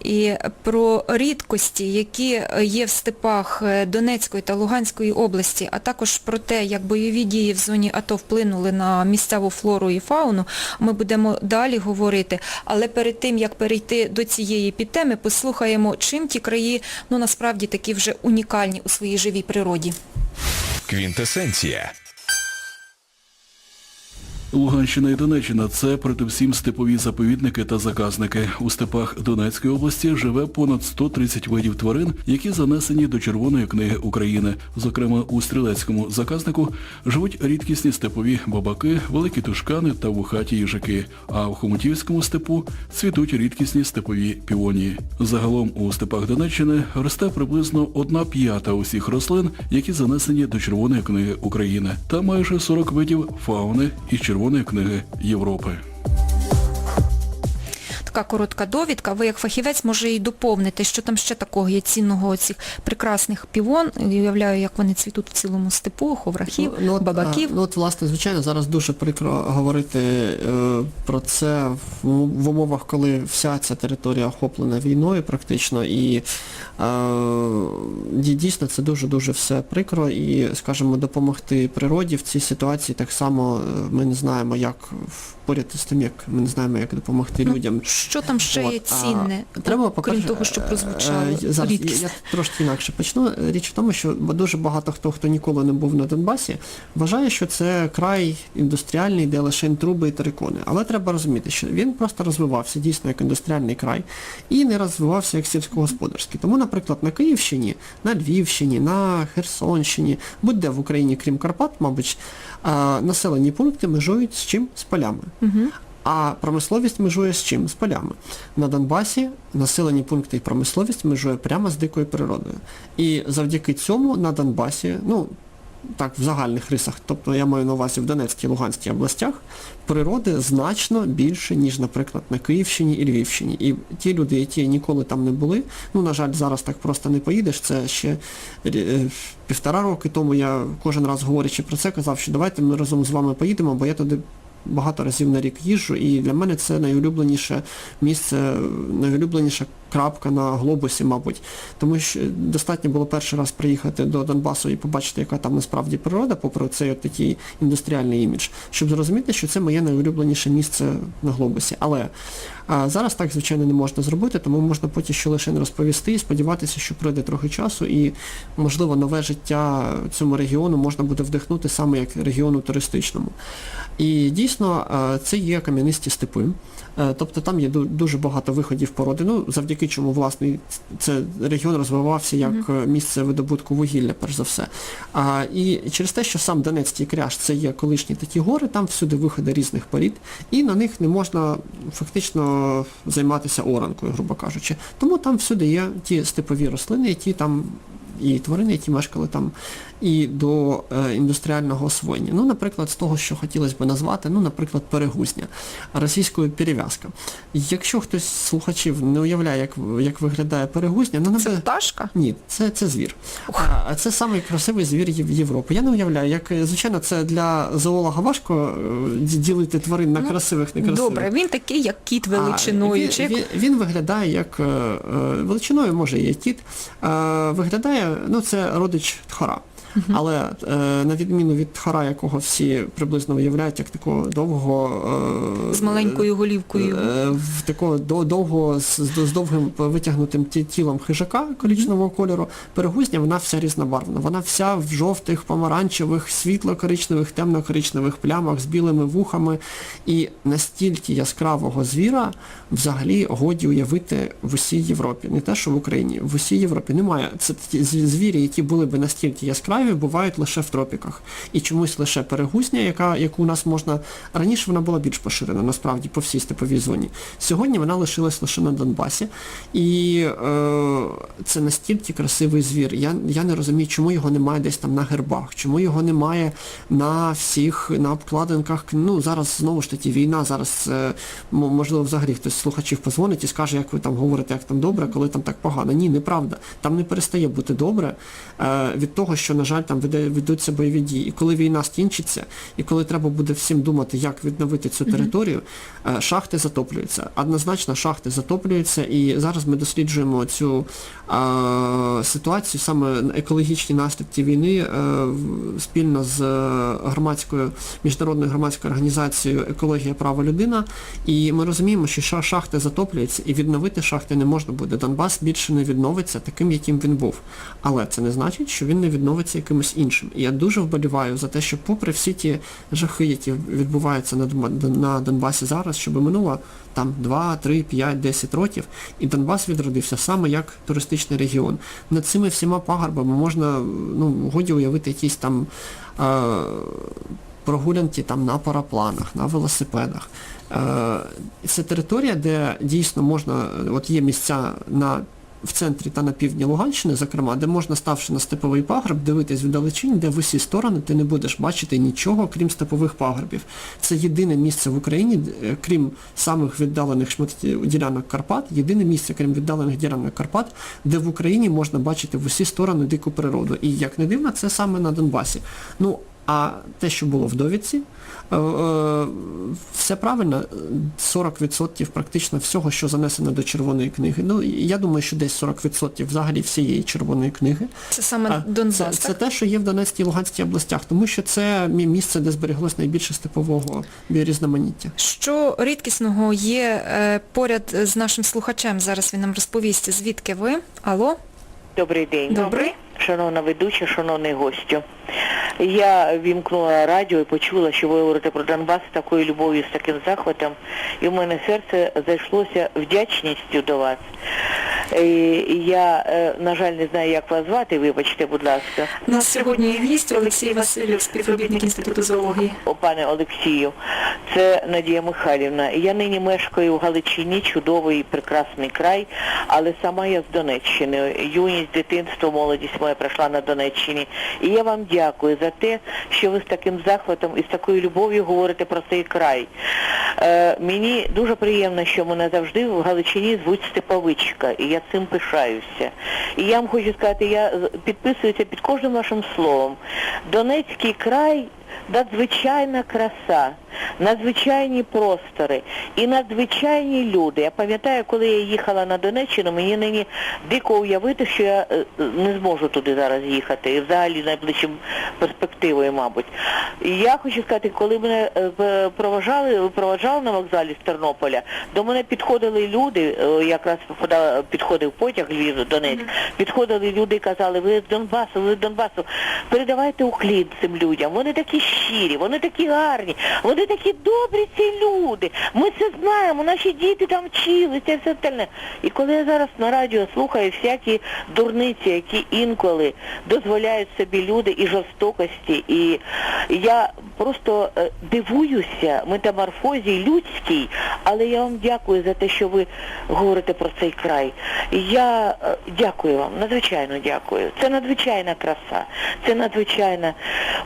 і про рідкості, які є в степах е, Донецької та Луганської області, а також про те, як бойові дії в зоні АТО вплинули на місцеву флору і фауну, ми будемо далі говорити. Але перед тим, як перейти до цієї підтеми, послухаємо, чим ті краї ну насправді такі вже унікальні у своїй живій природі. Квінтесенція. Луганщина і Донеччина це передусім степові заповідники та заказники. У степах Донецької області живе понад 130 видів тварин, які занесені до Червоної книги України. Зокрема, у стрілецькому заказнику живуть рідкісні степові бабаки, великі тушкани та вухаті їжаки. А в Хомутівському степу цвітуть рідкісні степові півонії. Загалом у степах Донеччини росте приблизно одна п'ята усіх рослин, які занесені до Червоної книги України, та майже 40 видів фауни із Червоної книги Європи. Така коротка довідка. Ви як фахівець може і доповнити, що там ще такого є цінного цих прекрасних півон. Уявляю, як вони цвітуть в цілому степу, ховрахів, от, бабаків. а, Ну от, власне, звичайно, зараз дуже прикро говорити е, про це в, в умовах, коли вся ця територія охоплена війною практично, і е, дійсно це дуже-дуже все прикро, і, скажімо, допомогти природі в цій ситуації так само е, ми не знаємо, як поряд з тим, як ми не знаємо, як допомогти Ну, людям. Що там ще є От, а, цінне, Треба, крім по-перше, того, що прозвучало е, е, зараз, я, я трошки інакше почну. Річ в тому, що дуже багато хто, хто ніколи не був на Донбасі, вважає, що це край індустріальний, де лише труби і терикони. Але треба розуміти, що він просто розвивався дійсно як індустріальний край і не розвивався як сільськогосподарський. Тому, наприклад, на Київщині, на Львівщині, на Херсонщині, будь-де в Україні, крім Карпат, мабуть, населені пункти межують з чим? З полями. А промисловість межує з чим? З полями. На Донбасі населені пункти і промисловість межує прямо з дикою природою. І завдяки цьому на Донбасі, ну, так, в загальних рисах, тобто я маю на увазі в Донецькій і Луганській областях, природи значно більше, ніж, наприклад, на Київщині і Львівщині. І ті люди, які ніколи там не були, ну, на жаль, зараз так просто не поїдеш, це ще е, півтора роки тому я кожен раз говорячи про це казав, що давайте ми разом з вами поїдемо, бо я туди багато разів на рік їжджу, і для мене це найулюбленіше місце, найулюбленіша крапка на глобусі, мабуть. Тому що достатньо було перший раз приїхати до Донбасу і побачити, яка там насправді природа, попри цей от такий індустріальний імідж, щоб зрозуміти, що це моє найулюбленіше місце на глобусі. Але а, зараз так, звичайно, не можна зробити, тому можна поки що лише не розповісти і сподіватися, що пройде трохи часу і, можливо, нове життя цьому регіону можна буде вдихнути саме як регіону туристичному. І дійсно е, це є кам'янисті степи. Е, Тобто там є дуже багато виходів породи, ну, завдяки чому, власне, це регіон розвивався як е, місце видобутку вугілля, перш за все. А, і через те, що сам Донецький кряж це є колишні такі гори, там всюди виходи різних порід, і на них не можна фактично займатися оранкою, грубо кажучи. Тому там всюди є ті степові рослини, які там і тварини, які мешкали там і до е, індустріального освоєння. Ну, наприклад, з того, що хотілося б назвати, ну, наприклад, перегузня, російською перев'язка. Якщо хтось з слухачів не уявляє, як, як виглядає перегузня, ну, Це пташка? ні, це, це звір. А це самий красивий звір Єв- Європи. Я не уявляю, як, звичайно, це для зоолога важко е, ділити тварин на Ну, красивих, некрасивих. Добре, він такий, як кіт А, величиною. він, чи він, він виглядає як е, величиною, може є кіт. Виглядає, ну це родич тхора. Але е, на відміну від тхора, якого всі приблизно уявляють, як такого довгого е, з маленькою голівкою. е, в такого до- довго з, з, довгим витягнутим ті- тілом хижака коричневого кольору, перегузня вона вся різнобарвна. Вона вся в жовтих, помаранчевих, світло-коричневих, темно-коричневих плямах з білими вухами. І настільки яскравого звіра взагалі годі уявити в усій Європі. Не те, що в Україні, в усій Європі немає. Це ті звірі, які були би настільки яскраві, бувають лише в тропіках. І чомусь лише перегузня, яка, яку у нас можна. Раніше вона була більш поширена, насправді, по всій степовій зоні. Сьогодні вона лишилась лише на Донбасі. І е, це настільки красивий звір. Я, я не розумію, чому його немає десь там на гербах, чому його немає на всіх, на обкладинках. Ну, зараз знову ж таки війна, зараз е, можливо взагалі хтось з слухачів позвонить і скаже, як ви там говорите, як там добре, коли там так погано. Ні, неправда. Там не перестає бути добре е, від того, що, на жаль, там веде, ведуться бойові дії. І коли війна скінчиться, і коли треба буде всім думати, як відновити цю територію, е, шахти затоплюються. Однозначно шахти затоплюються, і зараз ми досліджуємо цю ситуацію, саме екологічні наслідки війни е, спільно з е, громадською міжнародною громадською організацією Екологія права людина. І ми розуміємо, що шахти затоплюються і відновити шахти не можна буде. Донбас більше не відновиться таким, яким він був. Але це не значить, що він не відновиться якимось іншим. І я дуже вболіваю за те, що попри всі ті жахи, які відбуваються на, на Донбасі зараз, щоб минуло там 2, 3, 5, 10 років, і Донбас відродився саме як туристичний регіон. Над цими всіма пагорбами можна, ну, годі уявити якісь там е, прогулянки там на парапланах, на велосипедах. Е, Це територія, де дійсно можна, от є місця на в центрі та на півдні Луганщини, зокрема, де можна, ставши на степовий пагорб, дивитись вдалечінь, де в усі сторони ти не будеш бачити нічого, крім степових пагорбів. Це єдине місце в Україні, е, крім самих віддалених шмат- ділянок Карпат, єдине місце, крім віддалених ділянок Карпат, де в Україні можна бачити в усі сторони дику природу. І як не дивно, це саме на Донбасі. Ну, а те, що було в довідці, все правильно, 40% практично всього, що занесено до червоної книги. Ну, я думаю, що десь 40% взагалі всієї червоної книги. Це саме Донбас, це, так? це те, що є в Донецькій і Луганській областях, тому що це місце, де збереглось найбільше степового біорізноманіття. Що рідкісного є е, поряд з нашим слухачем? Зараз він нам розповість, звідки ви? Алло? Добрий день. Добрий. Шановна ведуча, шановний гостю. Я вімкнула радіо і почула, що ви говорите про Донбас з такою любов'ю, з таким захватом. І в мене серце зайшлося вдячністю до вас. І я, е, на жаль, не знаю, як вас звати, вибачте, будь ласка. У нас сьогодні є гість Олексій Васильов, співробітник Інституту зоології. О, пане Олексію, це Надія Михайлівна. Я нині мешкаю в Галичині, чудовий, прекрасний край, але сама я з Донеччини. Юність, дитинство, молодість моя пройшла на Донеччині. І я вам дякую за те, що ви з таким захватом і з такою любов'ю говорите про цей край. Е, мені дуже приємно, що мене завжди в Галичині звуть Степовичка, і я цим пишаюся. І я вам хочу сказати, я підписуюся під кожним вашим словом. Донецький край надзвичайна краса, надзвичайні простори і надзвичайні люди. Я пам'ятаю, коли я їхала на Донеччину, мені нині дико уявити, що я е, не зможу туди зараз їхати, і взагалі найближчим перспективою, мабуть. І я хочу сказати, коли мене е, проважали, проважали на вокзалі з Тернополя, до мене підходили люди, е, якраз підходив потяг Львів, Донецьк, підходили люди і казали, ви з Донбасу, ви з Донбасу, передавайте уклін цим людям. Вони такі щирі, вони такі гарні, вони такі добрі ці люди. Ми це знаємо, наші діти там вчилися і все остальне. І коли я зараз на радіо слухаю всякі дурниці, які інколи дозволяють собі люди і жорстокості, і я просто е, дивуюся метаморфозі людській, але я вам дякую за те, що ви говорите про цей край. Я е, дякую вам, надзвичайно дякую. Це надзвичайна краса, це надзвичайна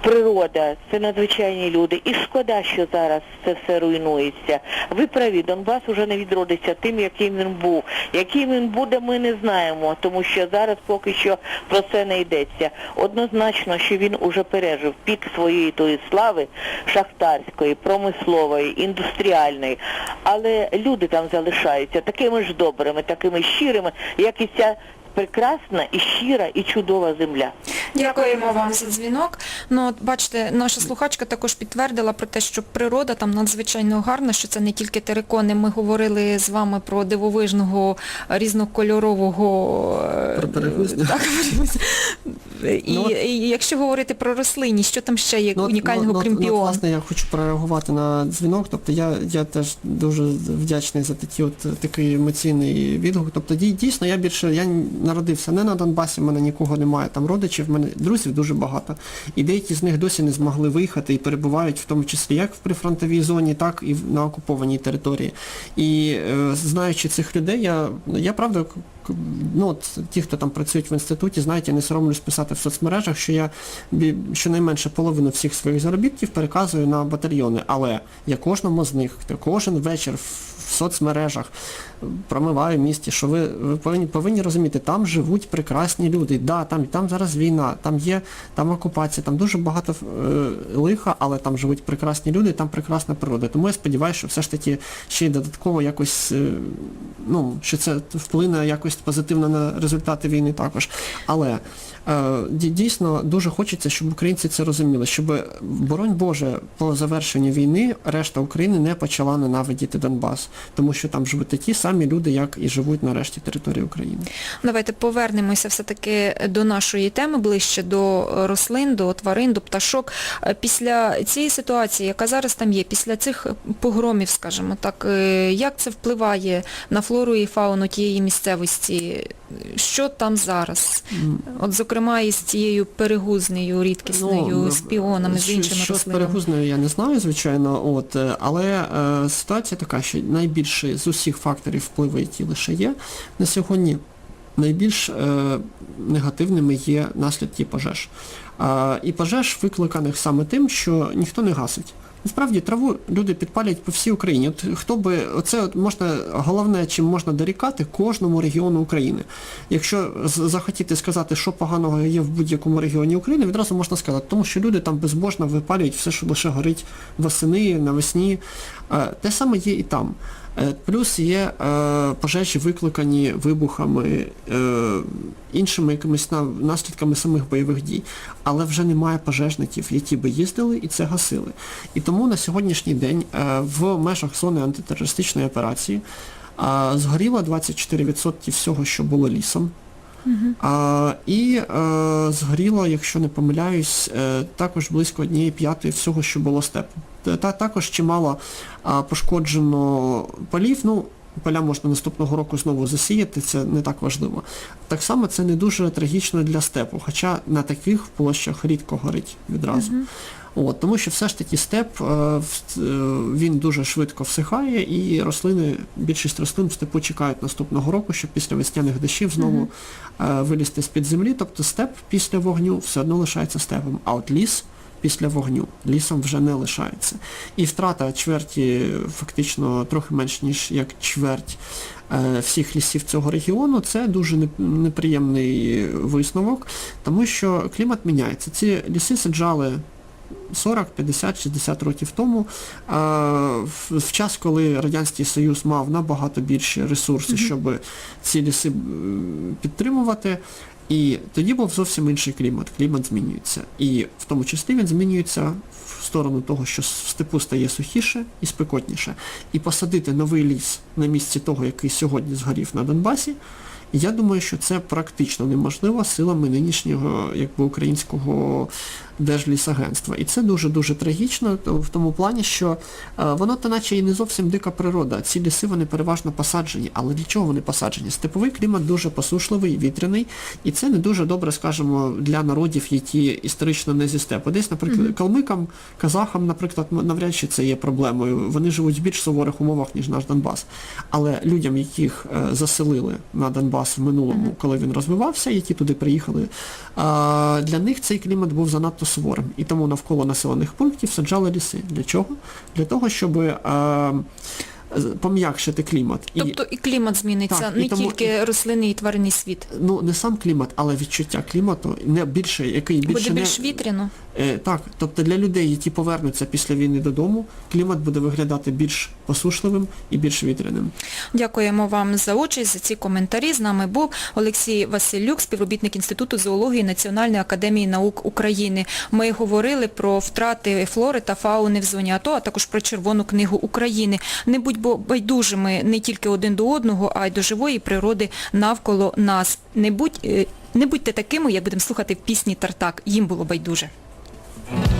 природа, це надзвичайні люди. І шкода, що зараз це все руйнується. Ви праві, Донбас уже не відродиться тим, яким він був. Яким він буде, ми не знаємо, тому що зараз поки що про це не йдеться. Однозначно, що він уже пережив пік своєї тої слави шахтарської, промислової, індустріальної. Але люди там залишаються такими ж добрими, такими щирими, як і ця прекрасна і щира і чудова земля. Дякуємо вам за дзвінок. Ну, от бачите, наша слухачка також підтвердила про те, що природа там надзвичайно гарна, що це не тільки терикони. Ми говорили з вами про дивовижного різнокольорового е, Про перегузня. так, і, Ну, і якщо говорити про рослинні, що там ще є Ну, унікального, ну, крім ну, піон? власне, я хочу прореагувати на дзвінок. Тобто я, я теж дуже вдячний за такі от, такий емоційний відгук. Тобто дійсно я більше я народився не на Донбасі, в мене нікого немає там родичів, в мене друзів дуже багато. І деякі з них досі не змогли виїхати і перебувають в тому числі як в прифронтовій зоні, так і на окупованій території. І е, знаючи цих людей, я, я правда ну, от, ті, хто там працюють в інституті, знають, я не соромлюсь писати в соцмережах, що я щонайменше половину всіх своїх заробітків переказую на батальйони. Але я кожному з них, кожен вечір в соцмережах промиваю в місті, що ви, ви повинні, повинні розуміти, там живуть прекрасні люди. Да, там, там зараз війна, там є там окупація, там дуже багато е, лиха, але там живуть прекрасні люди, там прекрасна природа. Тому я сподіваюся, що все ж таки ще й додатково якось, е, ну, що це вплине якось позитивно на результати війни також. Але е, дійсно дуже хочеться, щоб українці це розуміли, щоб, боронь Боже, по завершенню війни решта України не почала ненавидіти Донбас, тому що там живуть такі самі люди, як і живуть на решті території України. Давайте повернемося все-таки до нашої теми ближче до рослин, до тварин, до пташок. Е, Після цієї ситуації, яка зараз там є, після цих погромів, скажімо так, е, як це впливає на флору і фауну тієї місцевості? Що там зараз? От, зокрема, із цією перегузнею, рідкісною, Ну, з піонами, з що- іншими що з рослинами. я не знаю, звичайно, от, е, але е, ситуація така, що найбільше з усіх факторів впливу, які лише є, на сьогодні найбільш е, негативними є наслідки пожеж. Е, і пожеж викликаних саме тим, що ніхто не гасить. Насправді траву люди підпалюють по всій Україні. От хто би оце от можна головне, чим можна дорікати кожному регіону України. Якщо захотіти сказати, що поганого є в будь-якому регіоні України, відразу можна сказати, тому що люди там безбожно випалюють все, що лише горить восени, навесні. Е, Те саме є і там. Е, Плюс є е, пожежі, викликані вибухами, е, іншими якимись наслідками самих бойових дій. Але вже немає пожежників, які би їздили і це гасили. І тому на сьогоднішній день в межах зони антитерористичної операції згоріло 24% всього, що було лісом. А, і е, згоріло, якщо не помиляюсь, е, також близько однієї п'ятої всього, що було степу. Та, та- також чимало а, пошкоджено полів. Ну, поля можна наступного року знову засіяти, це не так важливо. Так само це не дуже трагічно для степу, хоча на таких площах рідко горить відразу. От, тому що все ж таки степ, е, е, він дуже швидко всихає і рослини, більшість рослин в степу чекають наступного року, щоб після весняних дощів знову е, вилізти з-під землі. Тобто степ після вогню все одно лишається степом, а от ліс після вогню лісом вже не лишається. І втрата чверті, фактично трохи менш ніж як чверть всіх лісів цього регіону, це дуже неприємний висновок, тому що клімат міняється. Ці ліси саджали 40, 50, 60 років тому, в, час, коли Радянський Союз мав набагато більші ресурси, щоб ці ліси підтримувати. І тоді був зовсім інший клімат. Клімат змінюється. І в тому числі він змінюється в сторону того, що в степу стає сухіше і спекотніше. І посадити новий ліс на місці того, який сьогодні згорів на Донбасі, я думаю, що це практично неможливо силами нинішнього якби, українського Держлісагентства. І це дуже-дуже трагічно в тому плані, що е, воно то наче і не зовсім дика природа. Ці ліси вони переважно посаджені. Але для чого вони посаджені? Степовий клімат дуже посушливий, вітряний, і це не дуже добре, скажімо, для народів, які історично не зі степу. Десь, наприклад, калмикам, казахам, наприклад, навряд чи це є проблемою. Вони живуть в більш суворих умовах, ніж наш Донбас. Але людям, яких е, заселили на Донбас в минулому, коли він розвивався, які туди приїхали, а, для них цей клімат був занадто суворим. І тому навколо населених пунктів саджали ліси. Для чого? Для того, щоб а, пом'якшити клімат. Тобто і клімат зміниться, Так, і не тому- тільки рослинний і тваринний світ. ну, не сам клімат, але відчуття клімату, не більше, який більше Буде не... більш вітряно. Е, так, тобто для людей, які повернуться після війни додому, клімат буде виглядати більш посушливим і більш вітряним. Дякуємо вам за участь, за ці коментарі. З нами був Олексій Василюк, співробітник Інституту зоології Національної академії наук України. Ми говорили про втрати флори та фауни в зоні АТО, а також про Червону книгу України. Не будьмо байдужими не тільки один до одного, а й до живої природи навколо нас. Не будь е, не будьте такими, як будемо слухати в пісні Тартак. Їм було байдуже. Bye.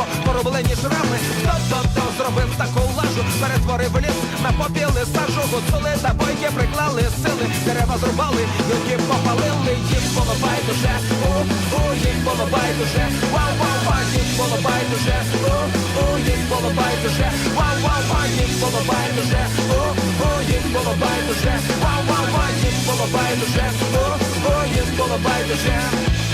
Ріжуть око пороблені шрами. Хто то то зробив таку лажу, перетворив ліс на попіли сажу, гуцули та бойки приклали сили, дерева зрубали, гілки попалили, їм було байдуже, у, у, їм було байдуже, вау, вау, вау, їм було байдуже, у, у, їм було байдуже, вау, вау, вау, їм було байдуже, у, у, їм було байдуже, вау, вау, вау, їм було байдуже, у, у, їм було байдуже.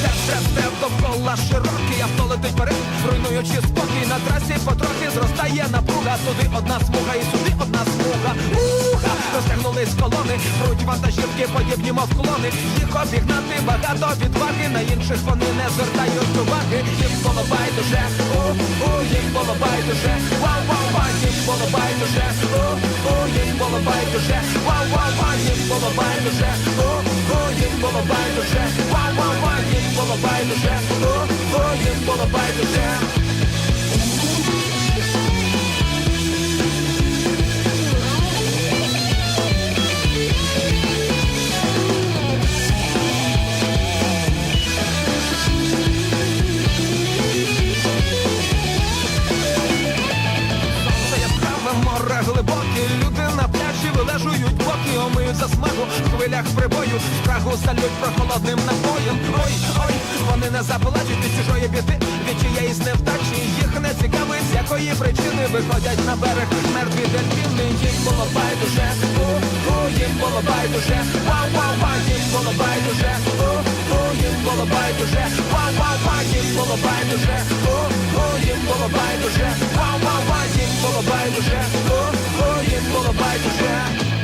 Степ, степ, степ, довкола широкий, авто летить вперед, руйнуючи спокій на трасі потрохи зростає напруга, туди одна смуга і сюди одна смуга. Розтягнулись колони, пруть вантажівки, подібні мов клони. Їх обігнати багато відваги, на інших вони не звертають уваги. Їм було байдуже, у, у, їм було байдуже, вау, вау, вау, їм було байдуже, у, у, їм було байдуже, вау, вау, вау, їм було байдуже, у, у, їм було байдуже, вау, вау, вау, їм було байдуже, у, у, їм було байдуже. було байдуже, ва-ва-ва, їм було байдуже, о-о, їм було байдуже, ва-ва-ва, їм було байдуже, о-о, їм було байдуже, ва-ва-ва, їм було байдуже, о-о, їм було байдуже.